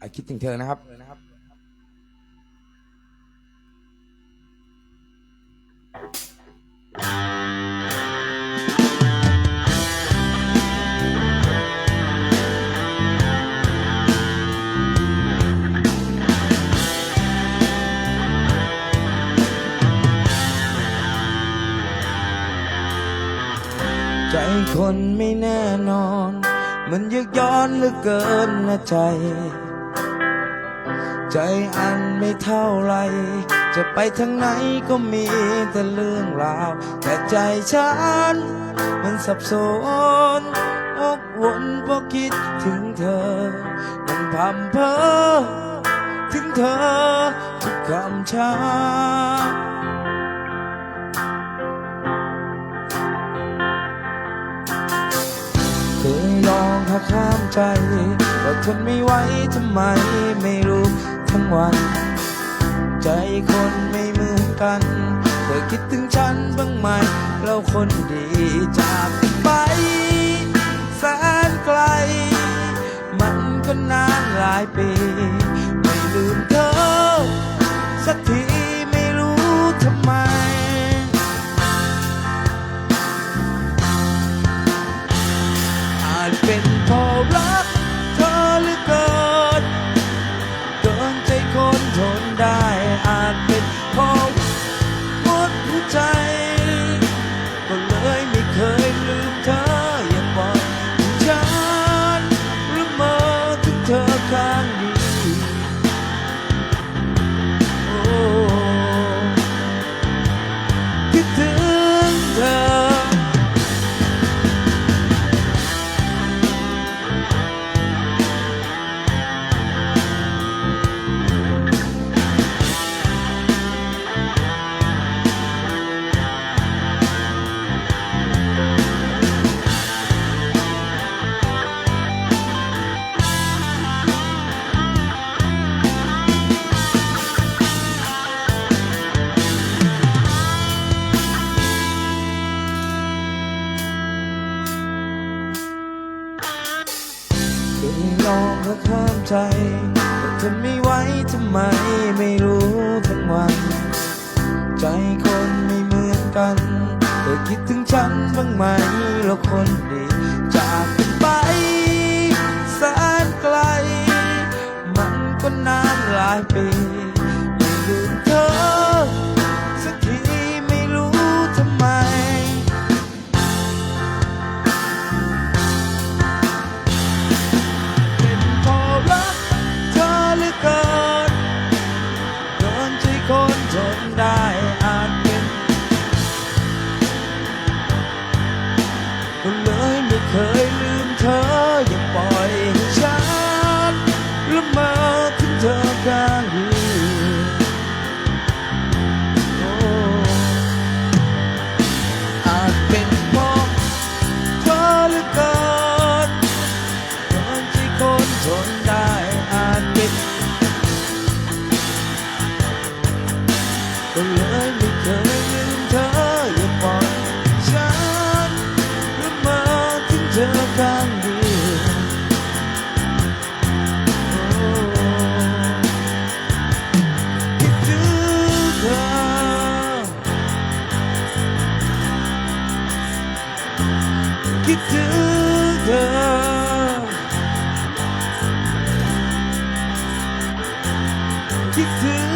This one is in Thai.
อะคิดถึงเธอนะครับ ใจคนไม่แน่นอน มันยึกย้อนเหลือเกินนะใจ ใจอันไม่เท่าไร จะไปทางไหนก็มีแต่เรื่องราว แต่ใจฉัน มันสับสนอกวนเพราะคิดถึงเธอ มันพำเพ้อถึงเธอทุกคำช้า ข้ามใจก็ทนไม่ไหวทำไมไม่รู้ทั้งวัน ใจคนไม่เหมือนกัน เธอคิดถึงฉันบ้างไหม เราคนดีจากไปแสนไกล มันก็นานหลายปี ไม่ลืมเธอสักที ไองก็ข้ามใจแต่ทนไม่ไหวทำไมไม่รู้ทั้งวัน ใจคนไม่เหมือนกันเธอคิดถึงฉันบ้างไหมแล้วคนดีจากกันไปแสนไกล มันก็นานหลายปีไม่ลืม เคยลืมเธออย่าปล่อยให้ฉันละเมอถึงเธอข้างเดียวโอ้อาจเป็นเพราะเธอเหลือเกินเกินที่คนทนได้อาจเป็นก็เลยไม่เคยลืมเธอ คิดถึงเธอคิดถึง